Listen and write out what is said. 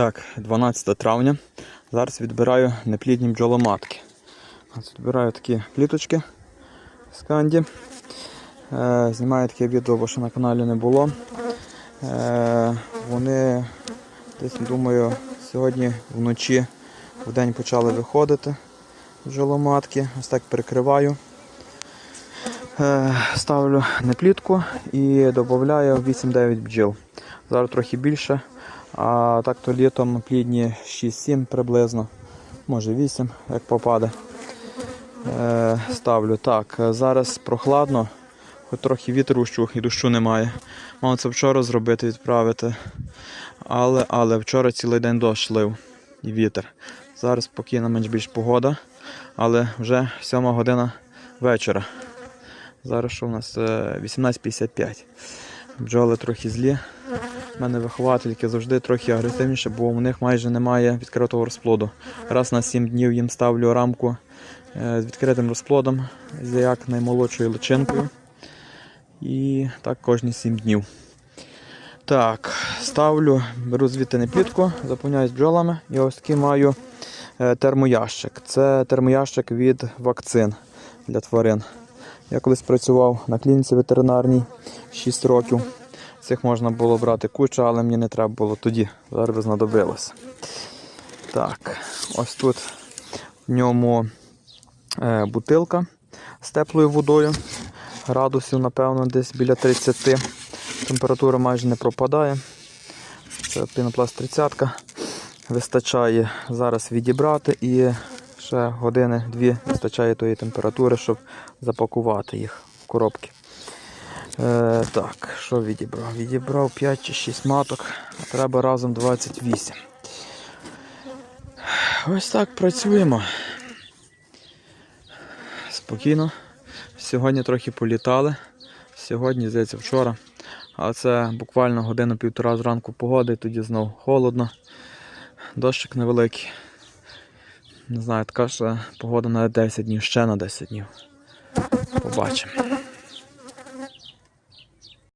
Так, 12 травня. Зараз відбираю неплідні бджоломатки. Відбираю такі кліточки з канді. Е, знімаю таке відео, бо що на каналі не було. Е, вони десь, думаю, сьогодні вночі в день почали виходити бджоломатки. Ось так прикриваю. Е, ставлю неплітку і додаю 8-9 бджіл. Зараз трохи більше. А так то літом плідні 6-7 приблизно, може 8, як попаде. Е, ставлю. Так, е, зараз прохладно, хоч трохи вітер ущух і дощу немає. Мав це вчора зробити, відправити. Але, але вчора цілий день дощ лив і вітер. Зараз спокійна менш більш погода, але вже 7 година вечора. Зараз що у нас е, 18.55. Бджоли трохи злі. У мене виховательки завжди трохи агресивніше, бо у них майже немає відкритого розплоду. Раз на 7 днів їм ставлю рамку е, з відкритим розплодом, з як наймолодшою личинкою. І так кожні 7 днів. Так, ставлю, беру звідти неплітку, заповняюсь бджолами. І ось такий маю е, термоящик. Це термоящик від вакцин для тварин. Я колись працював на клініці ветеринарній 6 років. Цих можна було брати кучу, але мені не треба було тоді. Зараз би знадобилося. Так, ось тут в ньому е, бутилка з теплою водою. Градусів, напевно, десь біля 30. Температура майже не пропадає. Це пінопласт 30 Вистачає зараз відібрати і ще години-дві вистачає тої температури, щоб запакувати їх в коробки. Е, так, що відібрав? Відібрав 5 чи 6 маток, а треба разом 28. Ось так працюємо. Спокійно. Сьогодні трохи політали. Сьогодні, здається, вчора. А це буквально годину-півтора зранку погоди, тоді знов холодно. Дощик невеликий. Не знаю, така ж погода на 10 днів, ще на 10 днів. Побачимо.